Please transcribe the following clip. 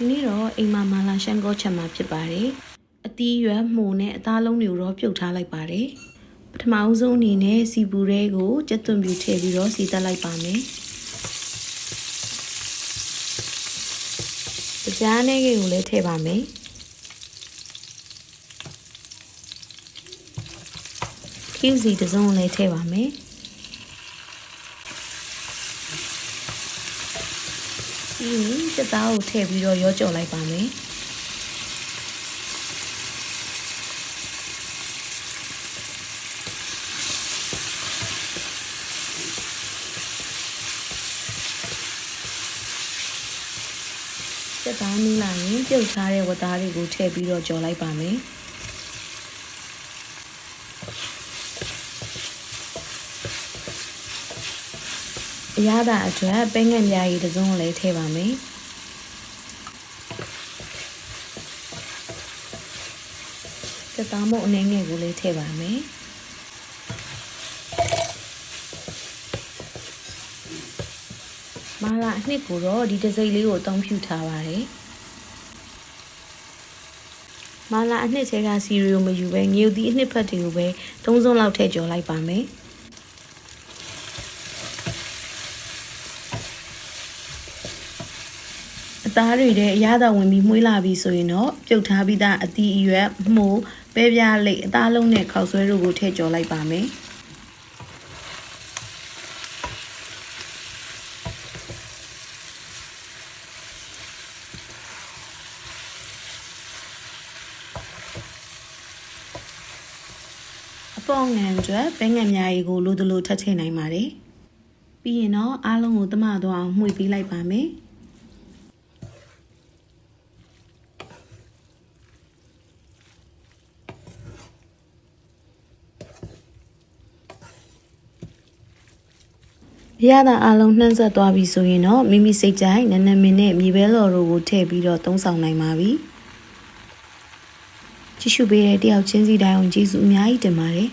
ဒီနေ့တော့အိမ်မှာမာလာရှန်ကောချက်မှာဖြစ်ပါတယ်အတီးရွက်မှုန်နဲ့အသားလုံးတွေကိုတော့ပြုတ်ထားလိုက်ပါတယ်ပထမအဦးဆုံးအနေနဲ့စီပူရဲကိုကြက်သွန်ပြူထည့်ပြီးတော့စီတက်လိုက်ပါမယ်ကြားနေကိုလည်းထည့်ပါမယ်ခင်းစီတစ်စုံလည်းထည့်ပါမယ် ပြီးရင်ချက်သားကိုထည့်ပြီးတော့ရောကြော်လိုက်ပါမယ်ချက်သားနီးလာရင်ပြုတ်ထားတဲ့ဝတ်သားတွေကိုထည့်ပြီးတော့ကြော်လိုက်ပါမယ် အရသာအတွက်ပဲငက်မြားရည်တစ်စုံကိုလည်းထည့်ပါမယ်ချက်သားမုတ်အနေငယ်ကိုလည်းထည့်ပါမယ်မာလာအနှစ်ကိုတော့ဒီတစ်စိတ်လေးကိုအသုံးပြုထားပါတယ်မာလာအနှစ်ထဲကစီရီယိုမယူပဲငြုပ်သီးအနှစ်ဖက်တွေကိုပဲသုံးစုံလောက်ထည့်ကြော်လိုက်ပါမယ် သားတွေတဲ့အရသာဝင်ပြီးမှုေးလာပြီဆိုရင်တော့ပြုတ်ထားပြီးသားအသီးအရွက်မှုပဲပြားလိတ်အသားလုံးနဲ့ခောက်ဆွဲတို့ကိုထည့်ကြော်လိုက်ပါမယ်အပေါ်ငံအတွက်ပဲငံများရီကိုလိုသလိုထပ်ထည့်နိုင်ပါတယ်ပြီးရင်တော့အားလုံးကိုတမသွားအောင်မှွေပေးလိုက်ပါမယ် ရတာအလုံးနှမ်းဆက်သွားပြီဆိုရင်တော့မိမိစိတ်ကြိုက်နနမင်းနဲ့မြေပဲလော်တို့ကိုထည့်ပြီးတော့သုံးဆောင်နိုင်ပါပြီကြည့်ရှုပေးတဲ့တယောက်ချင်းစီတိုင်းအောင်ကျေးဇူးအများကြီးတင်ပါတယ်